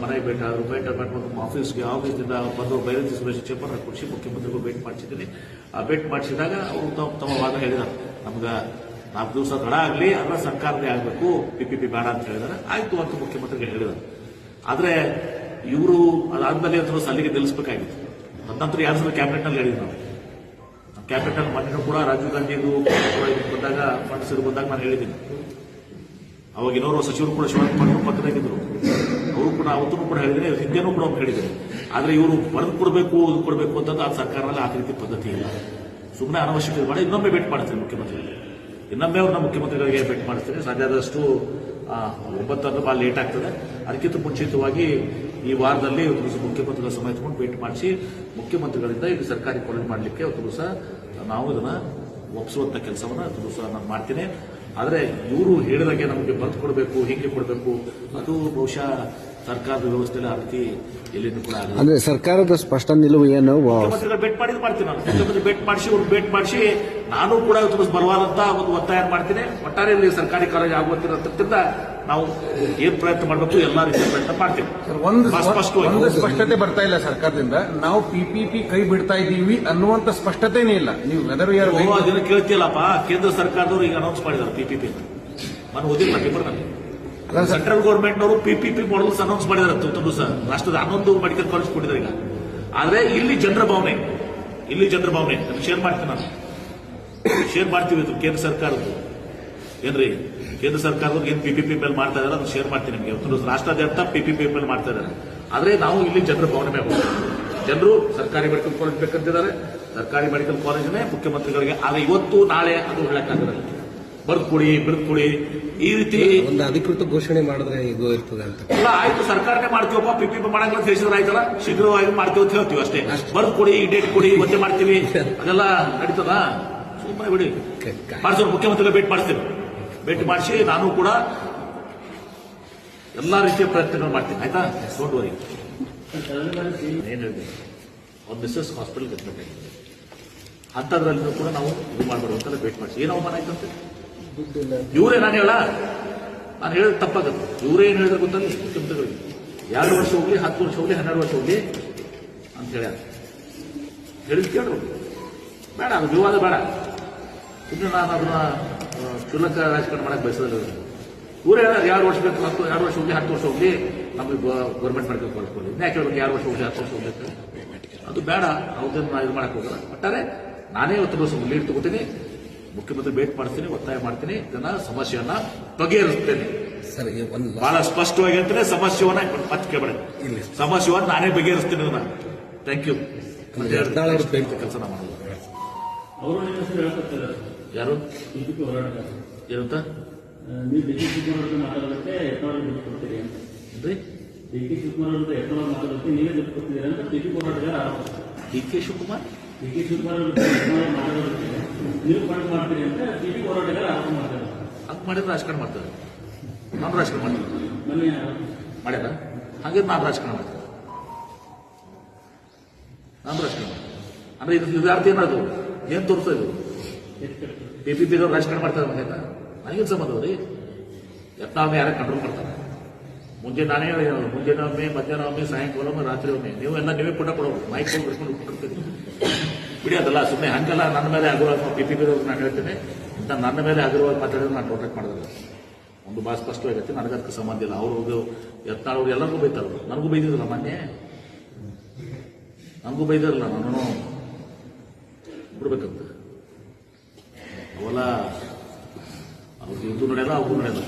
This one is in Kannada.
ಸಾವಿರ ರೂಪಾಯಿ ಟರ್ಮೆಂಟ್ ನಮ್ಮ ಆಫೀಸ್ಗೆ ಆಫೀಸ್ನಿಂದ ಬಂದು ಬೈರತಿ ಸುರೇಶ್ ಚೇಪರ್ ಕೃಷಿ ಮುಖ್ಯಮಂತ್ರಿಗಳು ಭೇಟಿ ಮಾಡಿಸಿದ್ದೀನಿ. ಆ ಭೇಟಿ ಮಾಡಿಸಿದಾಗ ಅವರು ತಮ್ಮ ವಾದ ಹೇಳಿದ್ದಾರೆ ನಮ್ಗೆ ನಾಲ್ಕು ದಿವಸ ತಡ ಆಗಲಿ ಅಲ್ಲ ಸರ್ಕಾರದೇ ಆಗಬೇಕು ಪಿ ಪಿ ಪಿ ಬೇಡ ಅಂತ ಹೇಳಿದ್ದಾರೆ ಆಯಿತು ಅಂತ ಮುಖ್ಯಮಂತ್ರಿಗಳು ಹೇಳಿದ್ದಾರೆ ಆದರೆ ಇವರು ಅದಾದ್ಮೇಲೆ ಅಥವಾ ಸಲ್ಲಿಗೆ ನಿಲ್ಲಿಸಬೇಕಾಗಿತ್ತು. ನಂತರ ಯಾರು ಸಲ ಕ್ಯಾಬಿನೆಟ್ನಲ್ಲಿ ಹೇಳಿದ್ವಿ ನಾವು ಕ್ಯಾಪಿಟಲ್ ಮೊನ್ನೆ ಕೂಡ ರಾಜೀವ್ ಗಾಂಧಿದು ಬಂದಾಗ ಫಂಡ್ಸ್ ಬಂದಾಗ ನಾನು ಹೇಳಿದ್ದೀನಿ. ಅವಾಗ ಇನ್ನೋರು ಸಚಿವರು ಕೂಡ ಶಿವಕುಮಾರ್ ಪತ್ರದಾಗಿದ್ರು ಅವರು ಕೂಡ, ಅವತ್ತು ಕೂಡ ಹೇಳಿದ್ರೆ ಹಿಂದೆನೂ ಕೂಡ ಹೇಳಿದ್ದಾರೆ. ಆದ್ರೆ ಇವರು ಬರೆದು ಕೊಡಬೇಕು ಇದು ಕೊಡಬೇಕು ಅಂತಂದ್ರೆ ಆ ಸರ್ಕಾರದಲ್ಲಿ ಆ ರೀತಿ ಪದ್ಧತಿ ಇಲ್ಲ. ಸುಮ್ಮನೆ ಅನವಶ್ಯಕ ಮಾಡಿ, ಇನ್ನೊಮ್ಮೆ ಭೇಟಿ ಮಾಡ್ತೀನಿ ಮುಖ್ಯಮಂತ್ರಿಗಳಿಗೆ. ಇನ್ನೊಮ್ಮೆ ಅವ್ರನ್ನ ಮುಖ್ಯಮಂತ್ರಿಗಳಿಗೆ ಭೇಟಿ ಆದಷ್ಟು ಒಂಬತ್ತು ಒಂಬತ್ತನ್ನು ಭಾಳ ಲೇಟ್ ಆಗ್ತದೆ. ಅದಕ್ಕಿಂತ ಮುಂಚಿತವಾಗಿ ಈ ವಾರದಲ್ಲಿ ಒಂದು ಮುಖ್ಯಮಂತ್ರಿಗಳ ತಗೊಂಡು ಭೇಟಿ ಮಾಡಿಸಿ, ಮುಖ್ಯಮಂತ್ರಿಗಳಿಂದ ಇದು ಸರ್ಕಾರಿ ಕೊಡಲು ಮಾಡಲಿಕ್ಕೆ ಒಂದು ದಿವಸ ನಾವು ಇದನ್ನ ಒಪ್ಪಿಸುವಂತ ಕೆಲಸವನ್ನ ಒಂದು ದಿವಸ ನಾನು ಮಾಡ್ತೀನಿ. ಆದರೆ ಇವರು ಹೇಳಿದಾಗೆ ನಮಗೆ ಬರೆದು ಕೊಡಬೇಕು, ಹೀಗೆ ಕೊಡಬೇಕು, ಅದು ಬಹುಶಃ ಸರ್ಕಾರದ ವ್ಯವಸ್ಥೆಯಲ್ಲಿ ಆ ರೀತಿ ಎಲ್ಲಿನೂ ಕೂಡ ಆಗಲ್ಲ. ಅಂದ್ರೆ ಸರ್ಕಾರದ ಸ್ಪಷ್ಟ ನಿಲುವು ಏನು? ಮುಖ್ಯಮಂತ್ರಿಗಳು ಭೇಟಿ ಮಾಡಿದ್ ಮಾಡ್ತೀನಿ ನಾನು. ಮುಖ್ಯಮಂತ್ರಿ ಭೇಟಿ ಮಾಡಿಸಿ ಅವ್ರು ಭೇಟಿ ಮಾಡಿಸಿ ನಾನು ಕೂಡ ತುಂಬ ಬರವಾದಂತ ಒಂದು ಒತ್ತಾಯ ಮಾಡ್ತೀನಿ. ಒಟ್ಟಾರೆ ಇಲ್ಲಿ ಸರ್ಕಾರಿ ಕಾಲೇಜ್ ಆಗುವಂತಿರೋದ್ರಿಂದ ನಾವು ಏನ್ ಪ್ರಯತ್ನ ಮಾಡಬೇಕು ಎಲ್ಲಾ ರೀತಿಯ ಪ್ರಯತ್ನ ಮಾಡ್ತೀವಿ. ಸರ್, ಒಂದು ಒಂದು ಸ್ಪಷ್ಟತೆ ಬರ್ತಾ ಇಲ್ಲ ಸರ್ಕಾರದಿಂದ. ನಾವು ಪಿಪಿಪಿ ಕೈ ಬಿಡ್ತಾ ಇದ್ದೀವಿ ಅನ್ನುವಂತ ಸ್ಪಷ್ಟತೆನೇ ಇಲ್ಲ. ನೀವು ವೆದರ್ ಯಾರು ಅದನ್ನ ಕೇಳ್ತಿಯಲ್ಲಪ್ಪ? ಕೇಂದ್ರ ಸರ್ಕಾರದವರು ಈಗ ಅನೌನ್ಸ್ ಮಾಡಿದ್ದಾರೆ ಪಿಪಿಪಿ ನಾನು ಓದಿಲ್ಲ ಪೇಪರ್ನಲ್ಲಿ ಸೆಂಟ್ರಲ್ ಗೌರ್ಮೆಂಟ್ ಅವರು PPP models announce Tumakuru sir ರಾಷ್ಟ್ರದ ಹನ್ನೊಂದು ಮೆಡಿಕಲ್ ಕಾಲೇಜ್ ಕೊಟ್ಟಿದ್ದಾರೆ ಈಗ. ಆದ್ರೆ ಇಲ್ಲಿ ಜನರ ಭಾವನೆ, ಇಲ್ಲಿ ಜನರ ಭಾವನೆ ಶೇರ್ ಮಾಡ್ತೀನಿ ನಾನು. ಶೇರ್ ಮಾಡ್ತೀವಿ ಇದು ಕೇಂದ್ರ ಸರ್ಕಾರದ್ದು. ಏನ್ರಿ? ಕೇಂದ್ರ ಸರ್ಕಾರದವ್ರು ಏನ್ ಪಿಪಿಪಿ ಮೇಲೆ ಮಾಡ್ತಾ ಇದಾರೆ, ಅದನ್ನ ಶೇರ್ ಮಾಡ್ತೀನಿ ನಿಮಗೆ. ರಾಷ್ಟ್ರಾದ್ಯಂತ ಪಿಪಿಪಿ ಮೇಲೆ ಮಾಡ್ತಾ ಇದ್ದಾರೆ ಆದ್ರೆ ನಾವು ಇಲ್ಲಿ ಜನರ ಭಾವನೆ ಮೇಲೆ. ಜನರು ಸರ್ಕಾರಿ ಮೆಡಿಕಲ್ ಕಾಲೇಜ್ ಬೇಕಂತಿದ್ದಾರೆ, ಸರ್ಕಾರಿ ಮೆಡಿಕಲ್ ಕಾಲೇಜ್ನೇ ಮುಖ್ಯಮಂತ್ರಿಗಳಿಗೆ, ಆದ್ರೆ ಇವತ್ತು ನಾಳೆ ಅದು ಹೇಳಕ್ಕಾಗಲ್ಲ. ಬರ್ದು ಕೊಡಿ ಬಿರ್ದು ಕೊಡಿ ಈ ರೀತಿ ಒಂದು ಅಧಿಕೃತ ಘೋಷಣೆ ಮಾಡಿದ್ರೆ ಇದು ಇರ್ತದೆ ಅಂತ. ಎಲ್ಲ ಆಯ್ತು ಸರ್ಕಾರನೇ ಮಾಡ್ತೀವಪ್ಪ ಪಿ ಮಾಡಂಗಿಲ್ಲ ತಿಳಿಸಿದ್ರೆ ಹೇಳಿದ್ರೆ ಆಯ್ತಲ್ಲ? ಶೀಘ್ರವಾಗಿ ಮಾಡ್ತೀವಿ ಅಂತ ಹೇಳ್ತೀವಿ ಅಷ್ಟೇ. ಬರ್ದು ಕೊಡಿ ಈ ಡೇಟ್ ಕೊಡಿ ಮತ್ತೆ ಮಾಡ್ತೀವಿ. ಅದೆಲ್ಲ ನಡೀತದ? ಸುಮ್ಮನೆ ಬಿಡಿ. ಮಾಡಿಸೋರು ಮುಖ್ಯಮಂತ್ರಿಗಳು ಭೇಟಿ ಮಾಡಿಸ್ತೀವಿ ಭೇಟಿ ಮಾಡಿಸಿ ನಾನು ಕೂಡ ಎಲ್ಲಾ ರೀತಿಯ ಪ್ರಯತ್ನಗಳು ಮಾಡ್ತೀನಿ. ಆಯ್ತಾ? ಡೋಂಟ್ ವರಿ ಏನ್ ಹೇಳಿದೆ? ಒಂದು ಮಿಸ್ಸಸ್ ಹಾಸ್ಪಿಟಲ್ ಕಟ್ಬೇಕಾಗಿದೆ ಅಂಥದ್ರಲ್ಲೂ ಕೂಡ ನಾವು ಇದು ಮಾಡಬಾರ್ದು ಅಂತೆಲ್ಲ ಭೇಟಿ ಮಾಡಿಸಿ. ಏನು ಅವಮಾನ ಆಯ್ತಂತೆ ಇವರೇ ನಾನು ಹೇಳ, ನಾನು ಹೇಳಿದ ತಪ್ಪಾಗತ್ತೆ ಇವರೇ ಏನು ಹೇಳಿದ್ರೆ ಗೊತ್ತಲ್ಲ ಕೆಂಪುಗಳು ಎರಡು ವರ್ಷ ಹೋಗ್ಲಿ, ಹತ್ತು ವರ್ಷ ಹೋಗ್ಲಿ, ಹನ್ನೆರಡು ವರ್ಷ ಹೋಗ್ಲಿ ಅಂತ ಹೇಳ್ಯಾರ. ಹೇಳಿದ್ ಕೇಳ್ರು ಬೇಡ, ಅದು ವಿವಾದ ಬೇಡ. ಇನ್ನು ನಾನು ಅದನ್ನ ಕ್ಷುಲ್ಲಕ ರಾಜಕಾರಣ ಮಾಡಕ್ಕೆ ಬಯಸೋದಿಲ್ಲ ಇವರೇ. ಹೇಳ ಎರಡು ವರ್ಷ ಬೇಕು ಹತ್ತು ಎರಡು ವರ್ಷ ಹೋಗ್ಲಿ, ಹತ್ತು ವರ್ಷ ಹೋಗ್ಲಿ, ನಮಗೆ ಗೌರ್ಮೆಂಟ್ ಮಾಡ್ಕೊಂಡು ಕಾಲೇಜ್ ಇನ್ನೇ ಕೇಳ್ಬೇಕು ಎರಡು ವರ್ಷ ಹೋಗಿ ಹತ್ತು ವರ್ಷ ಹೋಗ್ಬೇಕು ಅದು ಬೇಡ, ಅವ್ರದ್ದು ಇದು ಮಾಡಕ್ಕೆ ಹೋಗಲ್ಲ. ಒಟ್ಟಾರೆ ನಾನೇ ಇವತ್ತು ಲೀಡ್ ತಗೋತೀನಿ ಮುಖ್ಯಮಂತ್ರಿ ಭೇಟಿ ಮಾಡ್ತೀನಿ ಒತ್ತಾಯ ಮಾಡ್ತೀನಿ ಇದನ್ನ ಸಮಸ್ಯೆಯನ್ನ ಬಗೆಹರಿಸ್ತೇನೆ. ಸರ್ ಒಂದು ಬಹಳ ಸ್ಪಷ್ಟವಾಗಿ ಹೇಳ್ತೇನೆ ಸಮಸ್ಯೆವನ್ನ ಮತ್ತೆ ಕೇಳಬೇಡ. ಸಮಸ್ಯೆವನ್ನ ನಾನೇ ಬಗೆಹರಿಸ್ತೀನಿ ಅದನ್ನ ಥ್ಯಾಂಕ್ ಯು ಕೆಲಸ ಮಾಡಲ್ಲ ಅವರು ನಿಮ್ಮ ಹೆಸರು ಹೇಳ್ಕೊಡ್ತಾರೆ ಯಾರು ಏನಂತ? ನೀವು ಡಿ ಕೆ ಶಿವಕುಮಾರ್? ಕೊಡ್ತೀರಿ ಡಿ ಕೆ ಶಿವಕುಮಾರ್ ಮಾತಾಡೋದಕ್ಕೆ ನೀವೇ ಫಂಡ್ ಮಾಡ್ತೀರಿ ಅಂತ ಹೋರಾಟಗಾರ ಆರೋಪ ಮಾಡ್ತಾರೆ. ಹಂಗ್ ಮಾಡಿದ್ರೆ ರಾಜಕಾರಣ ಮಾಡ್ತಾರೆ. ನಾನು ರಾಜಕಾರಣ ಮಾಡ್ತೀನಿ. ಮನೆ ಮಾಡ್ಯಾರ? ಹಾಗೆ ನಾನು ರಾಜಕಾರಣ ಮಾಡ್ತೀನಿ. ನಾನು ರಾಜಕಾರಣ ಅಂದ್ರೆ ಇದು ಇದು ಅರ್ಥ ಏನದು ಏನ್ ತೋರಿಸ್ತಾ ಇದು ಪಿ ಪಿ ರಾಜಕಾರಣ ಮಾಡ್ತಾರೆ ಮನೆ ನನಗೇನು ಸಂಬಂಧ ರೀ ಯತ್ನಾವೇ ಯಾರೇ ಕಂಟ್ರೋಲ್ ಮಾಡ್ತಾರೆ. ಮುಂಜೆ ನಾನೇ ಹೇಳಿರೋದು. ಮುಂಜಾನೆ ಒಮ್ಮೆ ಮಧ್ಯಾಹ್ನ ಒಮ್ಮೆ ಸಾಯಂಕಾಲ ಒಮ್ಮೆ ರಾತ್ರಿ ಒಮ್ಮೆ. ನೀವು ಎಲ್ಲ ನೀವೇ ಪುಟ ಕೊಡೋದು ಮೈಕ್ ಬಿಡ್ಕೊಂಡು ಕೊಟ್ಟಿರ್ತೀರಿ ಬಿಡಿ ಅದಲ್ಲ ಸುಮ್ಮನೆ ಹಂಗಲ್ಲ, ನನ್ನ ಮೇಲೆ ಆಗಿರುವಾಗ ಪಿ ಪಿ ಪಿ ನಾನು ಹೇಳ್ತೇನೆ. ಇಂಥ ನನ್ನ ಮೇಲೆ ಆಗಿರುವಾಗ ಮಾತಾಡಿದ್ರೆ ನಾನು ಪ್ರೊಟೆಕ್ಟ್ ಮಾಡೋದಿಲ್ಲ. ಒಂದು ಭಾಳ ಸ್ಪಷ್ಟವಾಗಿರುತ್ತೆ ನನಗದಕ್ಕೆ ಸಂಬಂಧ ಇಲ್ಲ. ಅವರು ಯತ್ನಾಳ್ ಅವ್ರು ಎಲ್ಲರಿಗೂ ಬೈತಾರೆ ಅವ್ರು. ನನಗೂ ಬೈದಿದ್ರಲ್ಲ ಮೊನ್ನೆ? ನನಗೂ ಬೈದಿರಲ್ಲ ನಾನು. ಬಿಡ್ಬೇಕಂತ. ಅವೆಲ್ಲ ಅವ್ರಿಗೆ ಇದು ನಡೆಯಲ್ಲ, ಅವ್ರಿಗೂ ನಡೆಯಲ್ಲ.